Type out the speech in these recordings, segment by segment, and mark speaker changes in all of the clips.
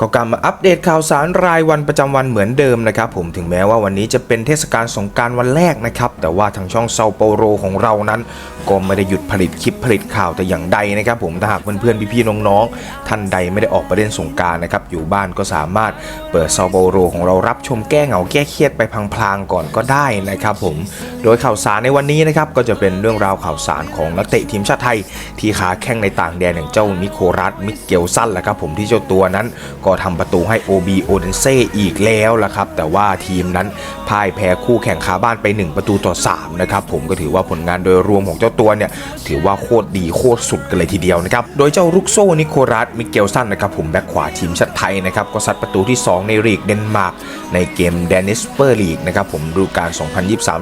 Speaker 1: ก็กลับมาอัปเดตข่าวสารรายวันประจำวันเหมือนเดิมนะครับผมถึงแม้ว่าวันนี้จะเป็นเทศกาลสงการวันแรกนะครับแต่ว่าทางช่องเซาโปโรของเรานั้น ก็ไม่ได้หยุดผลิตคลิปผลิตข่าวแต่อย่างใดนะครับผมถ้าหากเพื่อนๆพี่ๆน้องๆท่านใดไม่ได้ออกไปเล่นสงการนะครับอยู่บ้านก็สามารถเปิดเซาโปโรของเรารับชมแก้เหงาแก้เครียดไปพลางๆก่อนก็ได้นะครับผมโดยข่าวสารในวันนี้นะครับก็จะเป็นเรื่องราวข่าวสารของนักเตะทีมชาติไทย ที่ค้าแข้งในต่างแดนอย่างเจ้านิโครัสมิเกลสันแหละครับผมที่เจ้าตัวนั้นก็็ทำประตูให้ OB โอเดนเซอีกแล้วละครับ แต่ว่าทีมนั้นพ่ายแพ้คู่แข่งคาบ้านไป 1 ประตูต่อ3นะครับผมก็ถือว่าผลงานโดยรวมของเจ้าตัวเนี่ยถือว่าโคตรดีโคตรสุดกันเลยทีเดียวนะครับ โดยเจ้าลุกโซนิโครัสมิเกลสันนะครับผมแบ็คขวาทีมชาติไทยนะครับก็ซัดประตูที่ 2 ในลีกเดนมาร์กในเกมแดนิสเปอร์ลีกนะครับผมฤดูกาล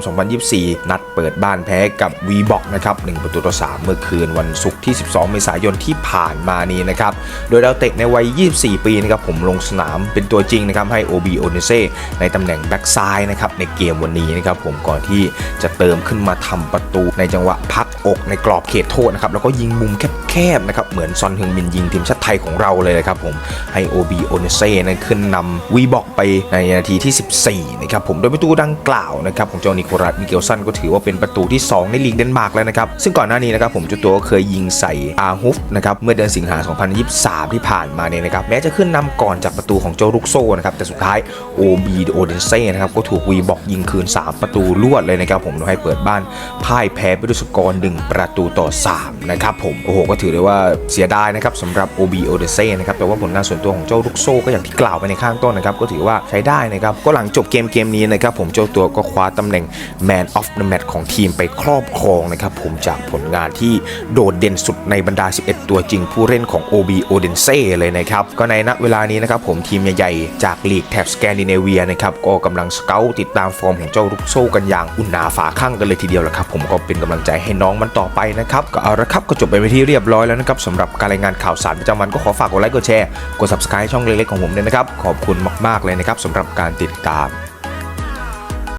Speaker 1: 2023-2024 นัดเปิดบ้านแพ้กับวีบ็อกนะครับ1ประตูต่อ3เมื่อคืนวันศุกร์ที่ 12 เมษายนที่ผ่านมานี้นะครับโดยดาวเตะในวัย 24 ปีนะครับผมลงสนามเป็นตัวจริงนะครับให้ OB o n e s e ในตำแหน่งแบ็กซ้ายนะครับในเกมวันนี้นะครับผมก่อนที่จะเติมขึ้นมาทำประตูในจังหวะพักอกในกรอบเขตโทษนะครับแล้วก็ยิงมุมแคบๆนะครับเหมือนซอนฮึงมินยิงทีมชาติไทยของเราเลยนะครับผมให้ OB o n e s e นั้นขึ้นนำวีบอกไปในนาทีที่ 14นะครับผมโดยประตูดังกล่าวนะครับของเจ้านิโคลัสมิเกลสันก็ถือว่าเป็นประตูที่ 2 ในลีกเดนมาร์กแล้วนะครับซึ่งก่อนหน้านี้นะครับผมจ้าตัวก็เคยยิงใส่อาฮุฟนะครับเมื่อเดือนสิงหา2023 ที่ผ่านมาเนี่ยนะครับแม้จะขึ้นนำก่อนจากประตูของเจ้าลุกโซ่นะครับแต่สุดท้าย OB โอเดนเซ่นะครับก็ถูกวีบอกยิงคืน 3 ประตูรวดเลยนะครับผมทำให้เปิดบ้านพ่ายแพ้ไปด้วยสกอร์1ประตูต่อ 3 นะครับผมโอ้โหก็ถือได้ว่าเสียดายนะครับสำหรับ OB โอเดนเซ่นะครับแต่ว่าผลงานส่วนตัวของเจ้าลุกโซ่ก็อย่างที่กล่าวไปในข้างต้นนะครับก็ถือว่าใช้ได้นะครับก็หลังจบเกมเกมนี้นะครับผมเจ้าตัวก็คว้าตำแหน่ง Man of the Match ของทีมไปครอบครองนะครับผมจากผลงานที่โดดเด่นสุดในบรรดา 11 ตัวจริงผู้เล่นของ OB o d e n s e เลยนะครับก็ในณเวลานี้นะครับผมทีมใหญ่ๆ จากลีกแถบสแกนดิเนเวียนะครับก็กำลังสเกลติดตามฟอร์มของเจ้าลุกโซ่กันอย่างอุ่นหนาฝาข้างกันเลยทีเดียวละครับผมก็เป็นกำลังใจให้น้องมันต่อไปนะครับก็เอาละครับก็จบไปเป็นที่เรียบร้อยแล้วนะครับสำหรับการรายงานข่าวสารประจำวันก็ขอฝากกดไลค์กดแชร์กด subscribe ช่องเล็กๆของผมด้วยนะครับขอบคุณมากๆเลยนะครับสำหรับการติดตาม